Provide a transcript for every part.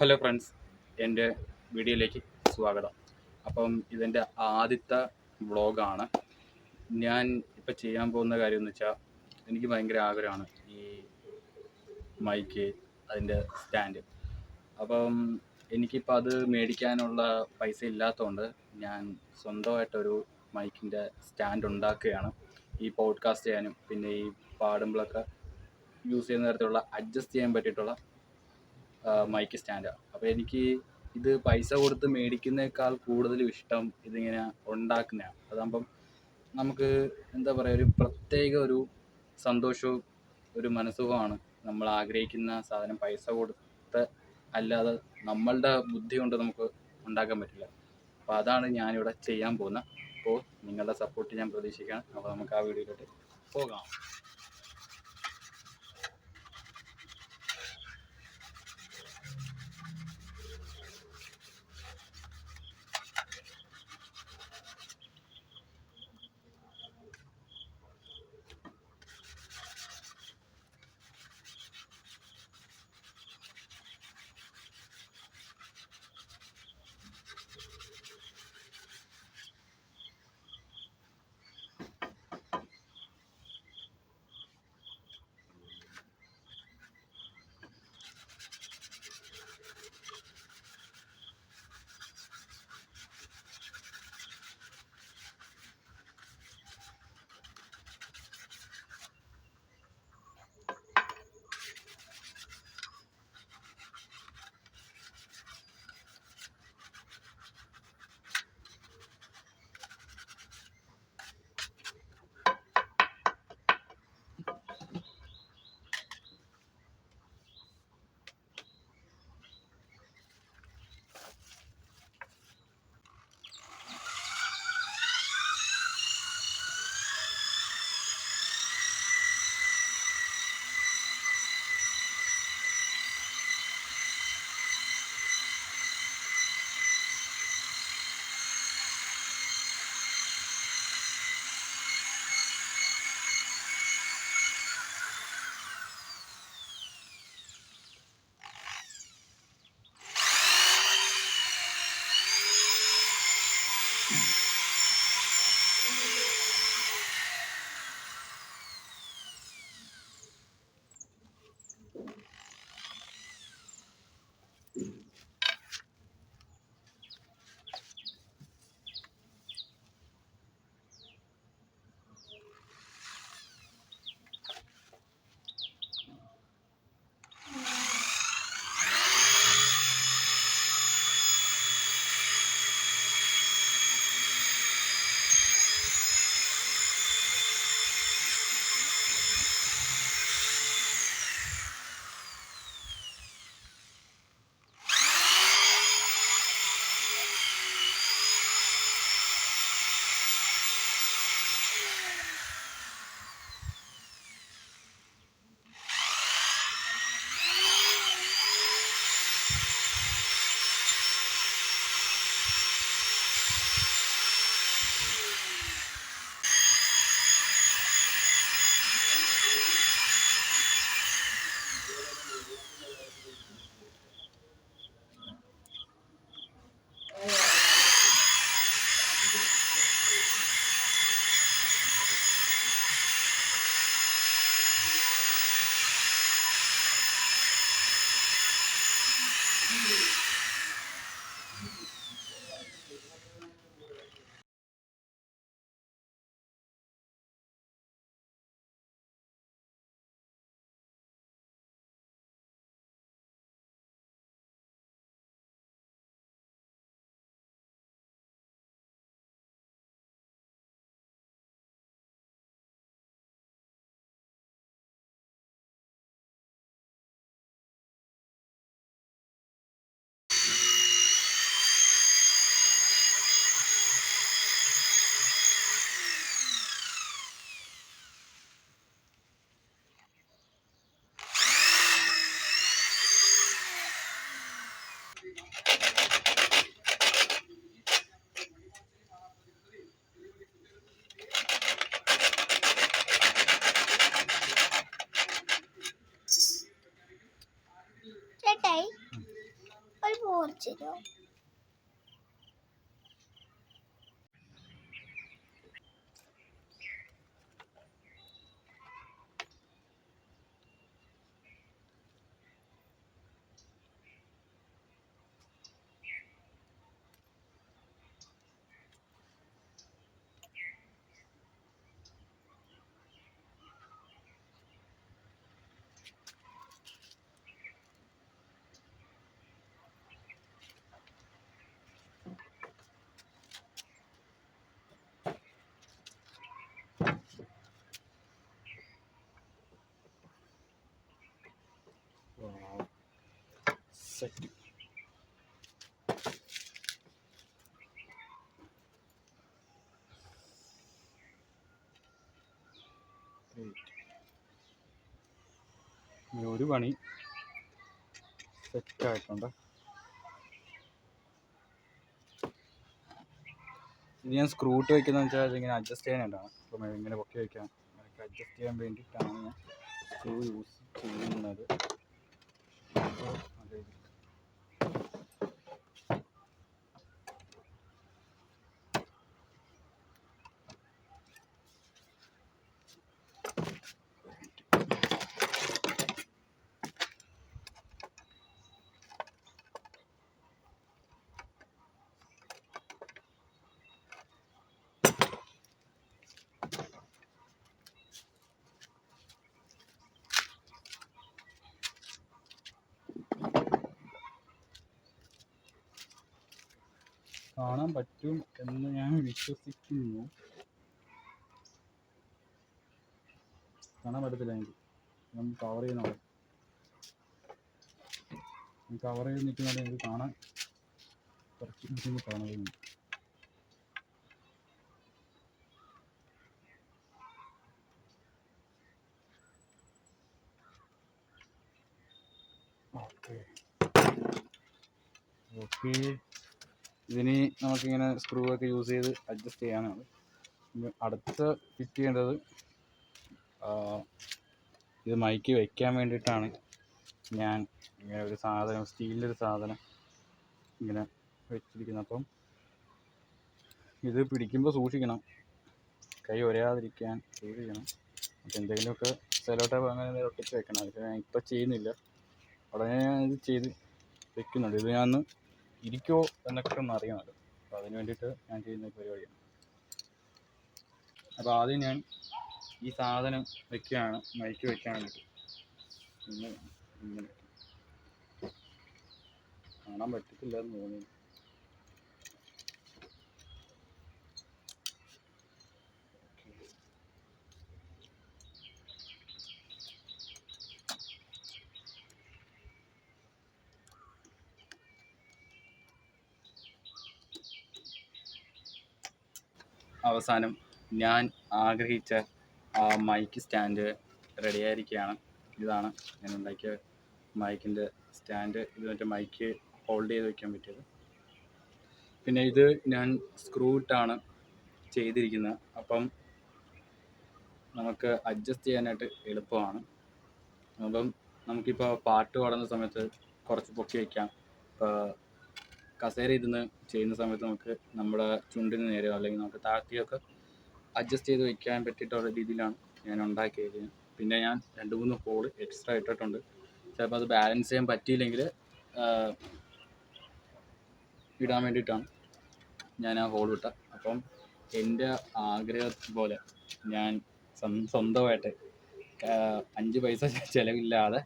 Hello friends എന്റെ വീഡിയോയിലേക്ക് സ്വാഗതം. അപ്പം ഇതെന്റെ ആദ്യത്തെ വ്ളോഗാണ്. ഞാൻ ഇപ്പം ചെയ്യാൻ പോകുന്ന കാര്യം എന്ന് വെച്ചാൽ എനിക്ക് ഭയങ്കര ആഗ്രഹമാണ് ഈ മൈക്ക് അതിന്റെ സ്റ്റാൻഡ് അപ്പം എനിക്കിപ്പോൾ അത് മേടിക്കാനുള്ള പൈസ ഇല്ലാത്തതുകൊണ്ട് ഞാൻ സ്വന്തമായിട്ടൊരു മൈക്കിന്റെ സ്റ്റാൻഡ് ഉണ്ടാക്കുകയാണ്. ഈ പോഡ്കാസ്റ്റ് ചെയ്യാനും പിന്നെ ഈ പാടുമ്പോഴൊക്കെ യൂസ് ചെയ്യുന്ന തരത്തിലുള്ള അഡ്ജസ്റ്റ് ചെയ്യാൻ പറ്റിയിട്ടുള്ള മൈക്ക് സ്റ്റാൻഡാണ് അപ്പോൾ എനിക്ക് ഇത് പൈസ കൊടുത്ത് മേടിക്കുന്നേക്കാൾ കൂടുതലും ഇഷ്ടം ഇതിങ്ങനെ ഉണ്ടാക്കുന്നതാണ് അതാകുമ്പം നമുക്ക് എന്താ പറയുക ഒരു പ്രത്യേക ഒരു സന്തോഷവും ഒരു മനസ്സുഖമാണ് നമ്മൾ ആഗ്രഹിക്കുന്ന സാധനം പൈസ കൊടുത്ത് അല്ലാതെ നമ്മളുടെ ബുദ്ധി കൊണ്ട് നമുക്ക് ഉണ്ടാക്കാൻ പറ്റില്ല. അപ്പോൾ അതാണ് ഞാനിവിടെ ചെയ്യാൻ പോകുന്നത്. അപ്പോൾ നിങ്ങളുടെ സപ്പോർട്ട് ഞാൻ പ്രതീക്ഷിക്കുകയാണ്. അപ്പോൾ നമുക്ക് ആ വീഡിയോയിലോട്ട് പോകാം. যাচ্ছে സെറ്റ് ഒരു പണി സെറ്റായിട്ടുണ്ട് ഇത് ഞാൻ സ്ക്രൂ ഇട്ട് വെക്കുന്നത് വെച്ചാൽ ഇങ്ങനെ അഡ്ജസ്റ്റ് ചെയ്യാനായിട്ടാണ് അപ്പം ഇങ്ങനെ പൊക്കി വയ്ക്കാം അഡ്ജസ്റ്റ് ചെയ്യാൻ വേണ്ടിയിട്ടാണ് ഞാൻ സ്ക്രൂ യൂസ് ചെയ്യുന്നത്. അപ്പോൾ അത് കാണാൻ പറ്റും എന്ന് ഞാൻ വിശ്വസിക്കുന്നു. കാണാൻ പറ്റത്തില്ല എനിക്ക്. ഞാൻ കവർ ചെയ്യുന്ന കവർ ചെയ്ത് നിൽക്കുന്നത് എനിക്ക് കാണാൻ. കുറച്ച് ബുദ്ധിമുട്ടാണ് തോന്നുന്നു ഓക്കെ. ഓക്കെ. ഇതിന് നമുക്കിങ്ങനെ സ്ക്രൂ ഒക്കെ യൂസ് ചെയ്ത് അഡ്ജസ്റ്റ് ചെയ്യാനാണ്. അടുത്ത ഫിറ്റ് ചെയ്യേണ്ടത് ഇത് മൈക്ക് വയ്ക്കാൻ വേണ്ടിയിട്ടാണ്. ഞാൻ ഇങ്ങനെ ഒരു സാധനം സ്റ്റീലിന്റെ ഒരു സാധനം ഇങ്ങനെ വെച്ചിരിക്കുന്നത് അപ്പം ഇത് പിടിക്കുമ്പോൾ സൂക്ഷിക്കണം. കൈ ഒരയാതിരിക്കാൻ സൂക്ഷിക്കണം. അപ്പം എന്തെങ്കിലുമൊക്കെ സെലോട്ടേപ്പ് അങ്ങനെ ഒട്ടിച്ച് വെക്കണം. അതൊക്കെ ഞാൻ ഇപ്പം ചെയ്യുന്നില്ല. ഉടനെ ഞാൻ ഇത് ചെയ്ത് വെക്കുന്നുണ്ട്. ഇത് ഞാൻ ഒന്ന് ഇരിക്കുമോ എന്നൊക്കെ ഒന്ന് അറിയണമല്ലോ. അപ്പോൾ അതിന് വേണ്ടിയിട്ട് ഞാൻ ചെയ്യുന്ന പരിപാടിയാണ്. അപ്പോൾ ആദ്യം ഞാൻ ഈ സാധനം വെക്കുകയാണ് മൈക്ക് വെക്കാൻ ഇങ്ങനെ കാണാൻ പറ്റത്തില്ല എന്ന് തോന്നുന്നു അവസാനം ഞാൻ ആഗ്രഹിച്ച ആ മൈക്ക് സ്റ്റാൻഡ് റെഡിയായിരിക്കുകയാണ് ഇതാണ് ഞാൻ ഉണ്ടാക്കിയ മൈക്കിന്റെ സ്റ്റാൻഡ് ഇത് മറ്റേ മൈക്ക് ഹോൾഡ് ചെയ്ത് വയ്ക്കാൻ പറ്റിയത്. പിന്നെ ഇത് ഞാൻ സ്ക്രൂ ഇട്ടാണ് ചെയ്തിരിക്കുന്നത്. അപ്പം നമുക്ക് അഡ്ജസ്റ്റ് ചെയ്യാനായിട്ട് എളുപ്പമാണ്. അപ്പം നമുക്കിപ്പോൾ പാട്ട് പാടുന്ന സമയത്ത് കുറച്ച് പൊക്കി വയ്ക്കാം ഇപ്പോൾ കസേര ഇരുന്ന് ചെയ്യുന്ന സമയത്ത് നമുക്ക് നമ്മുടെ ചുണ്ടിന് നേരെയോ അല്ലെങ്കിൽ നമുക്ക് താഴ്ത്തിയൊക്കെ അഡ്ജസ്റ്റ് ചെയ്ത് വെക്കാൻ പറ്റിയിട്ടുള്ള രീതിയിലാണ് ഞാൻ ഉണ്ടാക്കിയത്. പിന്നെ ഞാൻ രണ്ട് മൂന്ന് ഹോൾ എക്സ്ട്രാ ഇട്ടിട്ടുണ്ട്. ചിലപ്പോൾ അത് ബാലൻസ് ചെയ്യാൻ പറ്റിയില്ലെങ്കിൽ ഇടാൻ വേണ്ടിയിട്ടാണ് ഞാൻ ആ ഹോൾ വിട്ട അപ്പം എന്റെ ആഗ്രഹം പോലെ ഞാൻ സ്വന്തമായിട്ട് അഞ്ച് പൈസ ചിലവില്ലാതെ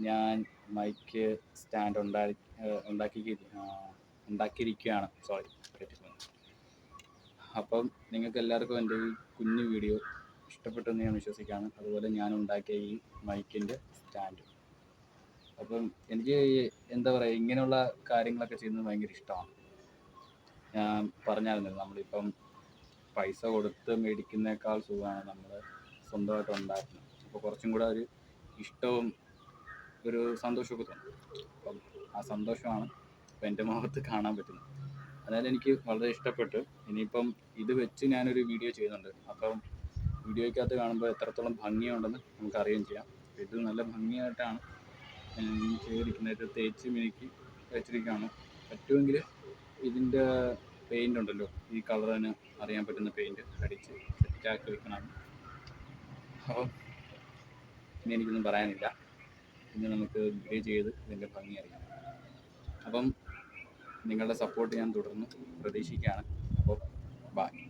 ഞാൻ മൈക്ക് സ്റ്റാൻഡ് ഉണ്ടാക്കി ഉണ്ടാക്കി ഉണ്ടാക്കിയിരിക്കുകയാണ്. സോറി അപ്പം നിങ്ങൾക്ക് എല്ലാവർക്കും എന്റെ ഈ കുഞ്ഞു വീഡിയോ ഇഷ്ടപ്പെട്ടെന്ന് ഞാൻ വിശ്വസിക്കുകയാണ്. അതുപോലെ ഞാൻ ഉണ്ടാക്കിയ ഈ മൈക്കിന്റെ സ്റ്റാൻഡ്. അപ്പം എനിക്ക് എന്താ പറയുക ഇങ്ങനെയുള്ള കാര്യങ്ങളൊക്കെ ചെയ്യുന്നത് ഭയങ്കര ഇഷ്ടമാണ്. ഞാൻ പറഞ്ഞായിരുന്നു നമ്മളിപ്പം പൈസ കൊടുത്ത് മേടിക്കുന്നേക്കാൾ സുഖമാണ് നമ്മൾ സ്വന്തമായിട്ട് ഉണ്ടാക്കുന്നത്. അപ്പോൾ കുറച്ചും കൂടെ ഒരു ഇഷ്ടവും ഒരു സന്തോഷമൊക്കെ തോന്നും. അപ്പം ആ സന്തോഷമാണ് എന്റെ മുഖത്ത് കാണാൻ പറ്റുന്നത് അതായത് എനിക്ക് വളരെ ഇഷ്ടപ്പെട്ടു. ഇനിയിപ്പം ഇത് വെച്ച് ഞാനൊരു വീഡിയോ ചെയ്യുന്നുണ്ട്. അപ്പം വീഡിയോയ്ക്കകത്ത് കാണുമ്പോൾ എത്രത്തോളം ഭംഗിയുണ്ടെന്ന് നമുക്ക് അറിയുകയും ചെയ്യാം. ഇത് നല്ല ഭംഗിയായിട്ടാണ് ചെയ്തിരിക്കുന്നത്. തേച്ച് മിനുക്കി വെച്ചിരിക്കുകയാണ്. പറ്റുമെങ്കിൽ ഇതിന്റെ പെയിന്റ് ഉണ്ടല്ലോ ഈ കളറിന് അറിയാൻ പറ്റുന്ന പെയിന്റ് അടിച്ച് സെറ്റാക്കി വെക്കണം അപ്പോൾ ഇനി എനിക്കൊന്നും പറയാനില്ല. ഇനി നമുക്ക് വീഡിയോ ചെയ്ത് ഇതിന്റെ ഭംഗി അറിയാം. അപ്പം നിങ്ങളുടെ സപ്പോർട്ട് ഞാൻ തുടർന്ന് പ്രതീക്ഷിക്കുകയാണ്. അപ്പോൾ ബായ്